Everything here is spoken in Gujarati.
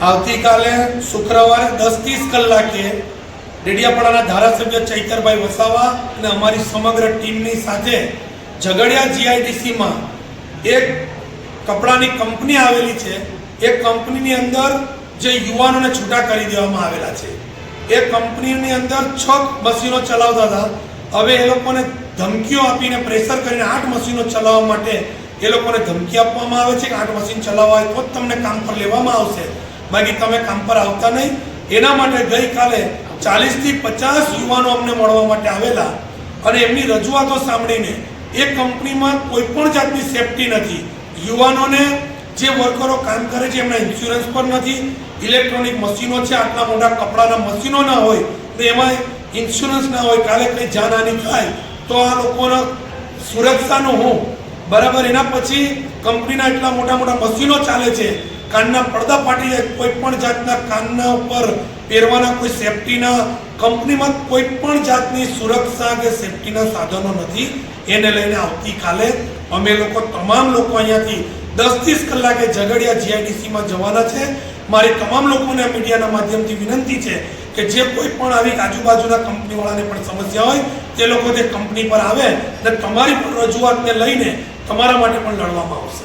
આવતીકાલે શુક્રવારે દસ ત્રીસ કલાકે ડેડિયાપાડાના ધારાસભ્ય ચૈતરભાઈ વસાવા અને અમારી સમગ્ર ટીમની સાથે ઝઘડિયા જીઆઈડીસીમાં એક કપડાની કંપની આવેલી છે. એ કંપનીની અંદર જે યુવાનોને છૂટા કરી દેવામાં આવેલા છે. એ કંપનીની અંદર છ મશીનો ચલાવતા હતા. હવે એ લોકોને ધમકીઓ આપીને પ્રેશર કરીને આઠ મશીનો ચલાવવા માટે એ લોકોને ધમકી આપવામાં આવે છે કે આઠ મશીન ચલાવવા હોય તો જ તમને કામ પર લેવામાં આવશે. બાકી તમે કામ પર આવતા નહીં. એના માટે ગઈકાલે ચાલીસથી પચાસ યુવાનો અમને મળવા માટે આવેલા અને એમની રજૂઆતો સાંભળીને એ કંપનીમાં કોઈ પણ જાતની સેફટી નથી. યુવાનોને જે વર્કરો કામ કરે છે, એમના ઇન્સ્યોરન્સ પણ નથી. ઇલેક્ટ્રોનિક મશીનો છે, આટલા મોટા કપડાના મશીનો ના હોય તો એમાં ઇન્સ્યોરન્સ ના હોય, કાલે કંઈ જાનહાની થાય, તો આ લોકોનો સુરક્ષાનો હું. બરાબર, એના પછી કંપનીના એટલા મોટા મોટા મશીનો ચાલે છે કાનના પડદા ફાટી જાય કોઈ પણ જાતના કાનના ઉપર પહેરવાના કોઈ સેફટીના કંપનીમાં કોઈ પણ જાતની સુરક્ષા કે સેફટીના સાધનો નથી. એને લઈને આવતીકાલે અમે લોકો તમામ લોકો અહીંયાથી દસ ત્રીસ કલાકે ઝઘડિયા જીઆઈડીસીમાં જવાના છે. મારી તમામ લોકોને મીડિયાના માધ્યમથી વિનંતી છે કે જે કોઈ પણ આવી આજુબાજુના કંપનીવાળાને પણ સમસ્યા હોય, તે લોકો તે કંપની પર આવે અને તમારી પણ રજૂઆતને લઈને તમારા માટે પણ લડવામાં આવશે.